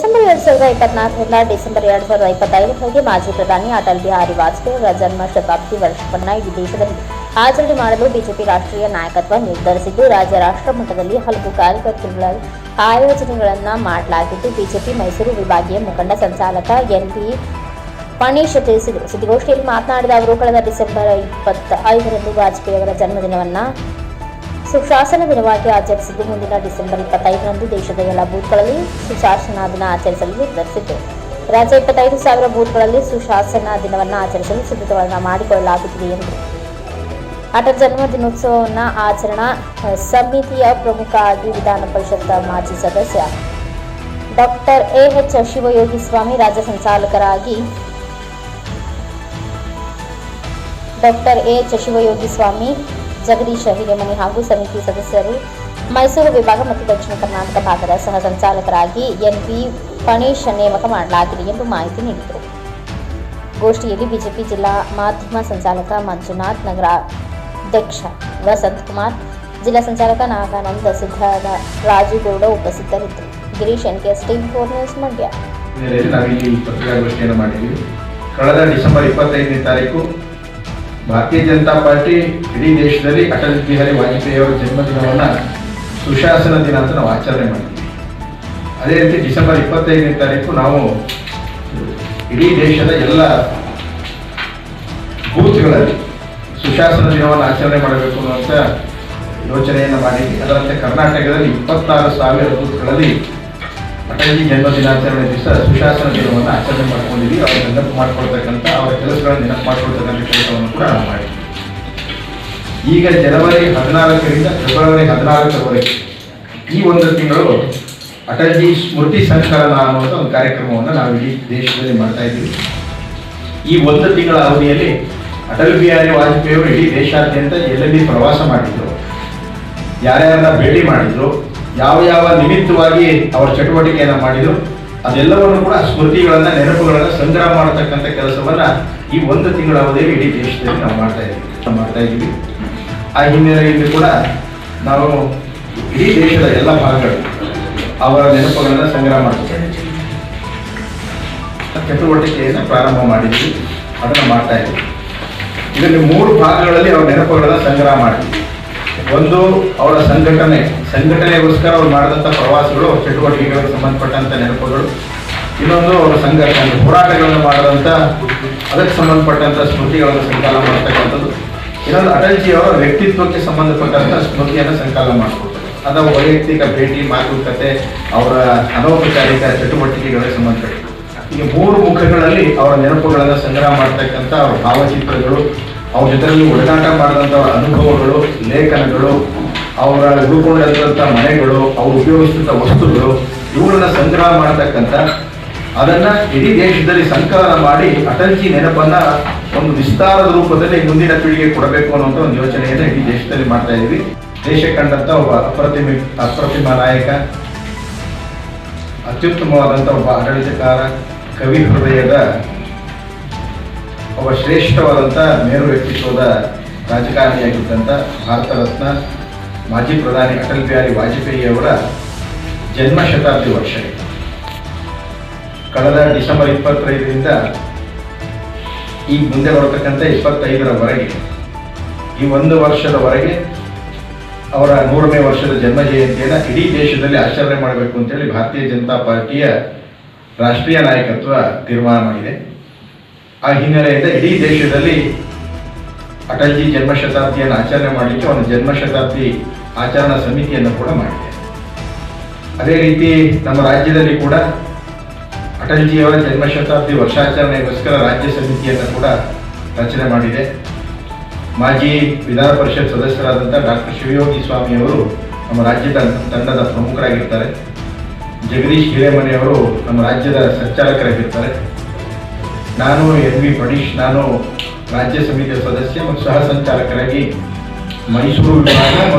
December ಎರಡ್ ಸಾವಿರದ ಇಪ್ಪತ್ನಾಲ್ಕರಿಂದ December ಎರಡ್ ಸಾವಿರದ ಇಪ್ಪತ್ತೈದರವರೆಗೆ ಮಾಜಿ ಪ್ರಧಾನಿ ಅಟಲ್ ಬಿಹಾರಿ ವಾಜಪೇಯಿ ಅವರ ಜನ್ಮ ಶತಾಬ್ದಿ ವರ್ಷವನ್ನ ಈ ದೇಶದಲ್ಲಿ ಆಚರಣೆ ಮಾಡಲು ಬಿಜೆಪಿ ರಾಷ್ಟ್ರೀಯ ನಾಯಕತ್ವ ನಿರ್ಧರಿಸಿದ್ದು, ರಾಜ್ಯ ರಾಷ್ಟ್ರ ಮಟ್ಟದಲ್ಲಿ ಹಲವು ಕಾರ್ಯಕರ್ತರುಗಳ ಆಯೋಜನೆಗಳನ್ನ ಮಾಡಲಾಗಿದ್ದು, ಬಿಜೆಪಿ ಮೈಸೂರು ವಿಭಾಗೀಯ ಮುಖಂಡ ಸಂಚಾಲಕ ಎನ್ಪಿ ಮಣೇಶ್ ತಿಳಿಸಿದರು ಸುದ್ದಿಗೋಷ್ಠಿಯಲ್ಲಿ ಮಾತನಾಡಿದ ಅವರು, ಕಳೆದ ಡಿಸೆಂಬರ್ ಇಪ್ಪತ್ತ ಐದರಂದು ವಾಜಪೇಯಿ ಅವರ ಜನ್ಮದಿನವನ್ನ ಸುಶಾಸನ ದಿನವಾಗಿ ಆಚರಿಸಿದ್ದು ಮುಂದಿನ ಡಿಸೆಂಬರ್ ಇಪ್ಪತ್ತೈದರಂದು ದೇಶದ ಎಲ್ಲ ಬೂತ್ಗಳಲ್ಲಿ ಸುಶಾಸನ ದಿನ ಆಚರಿಸಲು ನಿರ್ಧರಿಸಿತು ರಾಜ್ಯ ಇಪ್ಪತ್ತೈದು ಸಾವಿರ ಬೂತ್ಗಳಲ್ಲಿ ಸುಶಾಸನ ದಿನವನ್ನು ಆಚರಿಸಲು ಸಿದ್ಧತೆಗಳನ್ನು ಮಾಡಿಕೊಳ್ಳಲಾಗುತ್ತಿದೆ ಎಂದರು ಅಟಲ್ ಜನ್ಮ ದಿನೋತ್ಸವವನ್ನು ಆಚರಣಾ ಸಮಿತಿಯ ಪ್ರಮುಖ ಆಗಿ ವಿಧಾನ ಪರಿಷತ್ ಮಾಜಿ ಸದಸ್ಯ doctor A H H Shivayogi Swami ರಾಜ್ಯ ಸಂಚಾಲಕರಾಗಿ doctor A H Shivayogi Swami Jagadish Hiremani ಹಾಗೂ ಸಮಿತಿ ಸದಸ್ಯರು ಮೈಸೂರು ವಿಭಾಗ ಮತ್ತು ದಕ್ಷಿಣ ಕರ್ನಾಟಕ ಭಾಗದ ಸಹ ಸಂಚಾಲಕರಾಗಿ ಎನ್ ಪಿ ನೇಮಕ ಮಾಡಲಾಗಿದೆ ಎಂದು ಮಾಹಿತಿ ನೀಡಿದರು. ಗೋಷ್ಠಿಯಲ್ಲಿ ಬಿಜೆಪಿ ಜಿಲ್ಲಾ ಮಾಧ್ಯಮ ಸಂಚಾಲಕ ಮಂಜುನಾಥ್ ನಗರಾಧ್ಯಕ್ಷ ವಸಂತ್ ಕುಮಾರ್, ಜಿಲ್ಲಾ ಸಂಚಾಲಕ ನಾಗಾನಂದ ಸಿದ್ಧರ ರಾಜುಗೌಡ ಉಪಸ್ಥಿತರಿದ್ದರು. Girish N K steam four news Mandya. ಕಳೆದ ಡಿಸೆಂಬರ್ ಇಪ್ಪತ್ತೈದನೇ ತಾರೀಕು ಭಾರತೀಯ ಜನತಾ ಪಾರ್ಟಿ ಇಡೀ ದೇಶದಲ್ಲಿ ಅಟಲ್ ಬಿಹಾರಿ ವಾಜಪೇಯಿ ಅವರ ಜನ್ಮದಿನವನ್ನು ಸುಶಾಸನ ದಿನ ಅಂತ ನಾವು ಆಚರಣೆ ಮಾಡ್ತೀವಿ. ಅದೇ ರೀತಿ ಡಿಸೆಂಬರ್ ಇಪ್ಪತ್ತೈದನೇ ತಾರೀಕು ನಾವು ಇಡೀ ದೇಶದ ಎಲ್ಲ ಬೂತ್ಗಳಲ್ಲಿ ಸುಶಾಸನ ದಿನವನ್ನು ಆಚರಣೆ ಮಾಡಬೇಕು ಅನ್ನುವಂಥ ಯೋಚನೆಯನ್ನು ಮಾಡಿದ್ವಿ. ಅದರಂತೆ ಕರ್ನಾಟಕದಲ್ಲಿ ಇಪ್ಪತ್ತಾರು ಸಾವಿರ ಬೂತ್ಗಳಲ್ಲಿ ಅಟಲ್ಜಿ ಜನ್ಮ ದಿನಾಚರಣೆ ದಿವಸ ಸುಶಾಸನ ದಿನವನ್ನು ಆಚರಣೆ ಮಾಡ್ಕೊಂಡಿದ್ವಿ ಅವರ ನೆನಪು ಮಾಡ್ಕೊಳ್ತಕ್ಕಂಥ ಅವರ ಕೆಲಸಗಳನ್ನು ನೆನಪು ಮಾಡ್ಕೊಳ್ತಕ್ಕಂಥ ಕೆಲಸವನ್ನು ಕೂಡ ನಾವು ಮಾಡಿದ್ವಿ. ಈಗ ಜನವರಿ ಹದಿನಾಲ್ಕರಿಂದ ಫೆಬ್ರವರಿ ಹದಿನಾಲ್ಕರವರೆಗೆ ಈ ಒಂದು ತಿಂಗಳು ಅಟಲ್ಜಿ ಸ್ಮೃತಿ ಸಂಕಲನ ಅನ್ನುವಂಥ ಒಂದು ಕಾರ್ಯಕ್ರಮವನ್ನು ನಾವು ಇಡೀ ದೇಶದಲ್ಲಿ ಮಾಡ್ತಾ ಇದ್ದೀವಿ. ಈ ಒಂದು ತಿಂಗಳ ಅವಧಿಯಲ್ಲಿ ಅಟಲ್ ಬಿಹಾರಿ ವಾಜಪೇಯಿ ಅವರು ಇಡೀ ದೇಶಾದ್ಯಂತ ಎಲ್ಲೆಲ್ಲಿ ಪ್ರವಾಸ ಮಾಡಿದ್ರು, ಯಾರ್ಯಾರನ್ನ ಭೇಟಿ ಮಾಡಿದ್ರು ಯಾವ ಯಾವ ನಿಮಿತ್ತವಾಗಿ ಅವರ ಚಟುವಟಿಕೆಯನ್ನು ಮಾಡಿದ್ರು, ಅದೆಲ್ಲವನ್ನು ಕೂಡ ಸ್ಮೃತಿಗಳನ್ನ, ನೆನಪುಗಳನ್ನ ಸಂಗ್ರಹ ಮಾಡತಕ್ಕಂಥ ಕೆಲಸವನ್ನ ಈ ಒಂದು ತಿಂಗಳ ಅವಧಿಯಲ್ಲಿ ಇಡೀ ದೇಶದಲ್ಲಿ ನಾವು ಮಾಡ್ತಾ ಇದ್ದೀವಿ ಮಾಡ್ತಾ ಇದ್ದೀವಿ. ಆ ಹಿನ್ನೆಲೆಯಲ್ಲಿ ಕೂಡ ನಾವು ಇಡೀ ದೇಶದ ಎಲ್ಲ ಭಾಗಗಳು ಅವರ ನೆನಪುಗಳನ್ನ ಸಂಗ್ರಹ ಮಾಡ್ತಾ ಇದ್ದೀವಿ ಚಟುವಟಿಕೆಯನ್ನು ಪ್ರಾರಂಭ ಮಾಡಿದ್ವಿ, ಅದನ್ನು ಮಾಡ್ತಾ ಇದ್ದೀವಿ. ಇದರಲ್ಲಿ ಮೂರು ಭಾಗಗಳಲ್ಲಿ ಅವರ ನೆನಪುಗಳನ್ನ ಸಂಗ್ರಹ ಮಾಡಿದ್ವಿ ಒಂದು ಅವರ ಸಂಘಟನೆ, ಸಂಘಟನೆಗೋಸ್ಕರ ಅವ್ರು ಮಾಡಿದಂಥ ಪ್ರವಾಸಗಳು, ಚಟುವಟಿಕೆಗಳಿಗೆ ಸಂಬಂಧಪಟ್ಟಂಥ ನೆನಪುಗಳು. ಇನ್ನೊಂದು ಅವರ ಸಂಘ ಹೋರಾಟಗಳನ್ನು ಮಾಡಿದಂಥ ಅದಕ್ಕೆ ಸಂಬಂಧಪಟ್ಟಂಥ ಸ್ಮೃತಿಗಳನ್ನು ಸಂಕಲನ ಮಾಡ್ತಕ್ಕಂಥದ್ದು. ಇನ್ನೊಂದು ಅಟಲ್ಜಿ ಅವರ ವ್ಯಕ್ತಿತ್ವಕ್ಕೆ ಸಂಬಂಧಪಟ್ಟಂಥ ಸ್ಮೃತಿಯನ್ನು ಸಂಕಲನ ಮಾಡಿಕೊಡ್ತಾರೆ. ಅದು ವೈಯಕ್ತಿಕ ಭೇಟಿ, ಮಾತುಕತೆ, ಅವರ ಅನೌಪಚಾರಿಕ ಚಟುವಟಿಕೆಗಳಿಗೆ ಸಂಬಂಧಪಟ್ಟ ಈ ಮೂರು ಮುಖಗಳಲ್ಲಿ ಅವರ ನೆನಪುಗಳನ್ನು ಸಂಗ್ರಹ ಮಾಡ್ತಕ್ಕಂಥ ಅವರ ಭಾವಚಿತ್ರಗಳು, ಅವ್ರ ಜೊತೆಯಲ್ಲಿ ಒಡನಾಟ ಮಾಡಿದಂಥ ಅನುಭವಗಳು, ಲೇಖನಗಳು ಅವರ ಉಳ್ಕೊಂಡಿರ್ತಕ್ಕಂಥ ಮನೆಗಳು, ಅವ್ರು ಉಪಯೋಗಿಸಿದಂಥ ವಸ್ತುಗಳು, ಇವುಗಳನ್ನ ಸಂಗ್ರಹ ಮಾಡತಕ್ಕಂಥ ಅದನ್ನ ಇಡೀ ದೇಶದಲ್ಲಿ ಸಂಕಲನ ಮಾಡಿ ಅಟಲ್ಜಿ ನೆನಪನ್ನ ಒಂದು ವಿಸ್ತಾರದ ರೂಪದಲ್ಲಿ ಮುಂದಿನ ಪೀಳಿಗೆ ಕೊಡಬೇಕು ಅನ್ನುವಂತ ಒಂದು ಯೋಚನೆಯನ್ನು ಇಡೀ ದೇಶದಲ್ಲಿ ಮಾಡ್ತಾ ಇದ್ದೀವಿ ದೇಶ ಕಂಡಂಥ ಒಬ್ಬ ಅಪ್ರತಿಮ ಅಪ್ರತಿಮ ನಾಯಕ ಅತ್ಯುತ್ತಮವಾದಂಥ ಒಬ್ಬ ಆಡಳಿತಕಾರ, ಕವಿ ಹೃದಯದ ಒಬ್ಬ ಶ್ರೇಷ್ಠವಾದಂಥ ಮೇರು ವ್ಯಕ್ತಿತ್ವದ ರಾಜಕಾರಣಿಯಾಗಿದ್ದಂಥ ಭಾರತ ರತ್ನ ಮಾಜಿ ಪ್ರಧಾನಿ ಅಟಲ್ ಬಿಹಾರಿ ವಾಜಪೇಯಿ ಅವರ ಜನ್ಮ ಶತಾಬ್ದಿ ವರ್ಷ ಕಳೆದ ಡಿಸೆಂಬರ್ ಇಪ್ಪತ್ತೈದರಿಂದ ಈ ಮುಂದೆ ಬರತಕ್ಕಂಥ ಇಪ್ಪತ್ತೈದರವರೆಗೆ, ಈ ಒಂದು ವರ್ಷದವರೆಗೆ ಅವರ ನೂರನೇ ವರ್ಷದ ಜನ್ಮ ಜಯಂತಿಯನ್ನು ಇಡೀ ದೇಶದಲ್ಲಿ ಆಚರಣೆ ಮಾಡಬೇಕು ಅಂತೇಳಿ ಭಾರತೀಯ ಜನತಾ ಪಾರ್ಟಿಯ ರಾಷ್ಟ್ರೀಯ ನಾಯಕತ್ವ ತೀರ್ಮಾನ ಮಾಡಿದೆ ಆ ಹಿನ್ನೆಲೆಯಿಂದ ಇಡೀ ದೇಶದಲ್ಲಿ ಅಟಲ್ಜಿ ಜನ್ಮ ಶತಾಬ್ದಿಯನ್ನು ಆಚರಣೆ ಮಾಡಲಿಕ್ಕೆ ಒಂದು ಜನ್ಮ ಶತಾಬ್ದಿ ಆಚರಣಾ ಸಮಿತಿಯನ್ನು ಕೂಡ ಮಾಡಿದೆ ಅದೇ ರೀತಿ ನಮ್ಮ ರಾಜ್ಯದಲ್ಲಿ ಕೂಡ ಅಟಲ್ಜಿಯವರ ಜನ್ಮ ಜನ್ಮಶತಾಬ್ದಿ ವರ್ಷಾಚರಣೆಗೋಸ್ಕರ ರಾಜ್ಯ ಸಮಿತಿಯನ್ನು ಕೂಡ ರಚನೆ ಮಾಡಿದೆ. ಮಾಜಿ ವಿಧಾನ ಪರಿಷತ್ ಸದಸ್ಯರಾದಂಥ ಡಾಕ್ಟರ್ ಶಿವಯೋಗಿ ಸ್ವಾಮಿಯವರು ನಮ್ಮ ರಾಜ್ಯದ ತಂಡದ ಪ್ರಮುಖರಾಗಿರ್ತಾರೆ. ಜಗದೀಶ್ ಹಿರೇಮನೆಯವರು ನಮ್ಮ ರಾಜ್ಯದ ಸಂಚಾಲಕರಾಗಿರ್ತಾರೆ. ನಾನು ಎನ್ ವಿ ಪಡೀಶ್, ನಾನು ರಾಜ್ಯ ಸಮಿತಿಯ ಸದಸ್ಯ ಮತ್ತು ಸಹ ಸಂಚಾಲಕರಾಗಿ ಮೈಸೂರು ವಿಭಾಗ ಮತ್ತು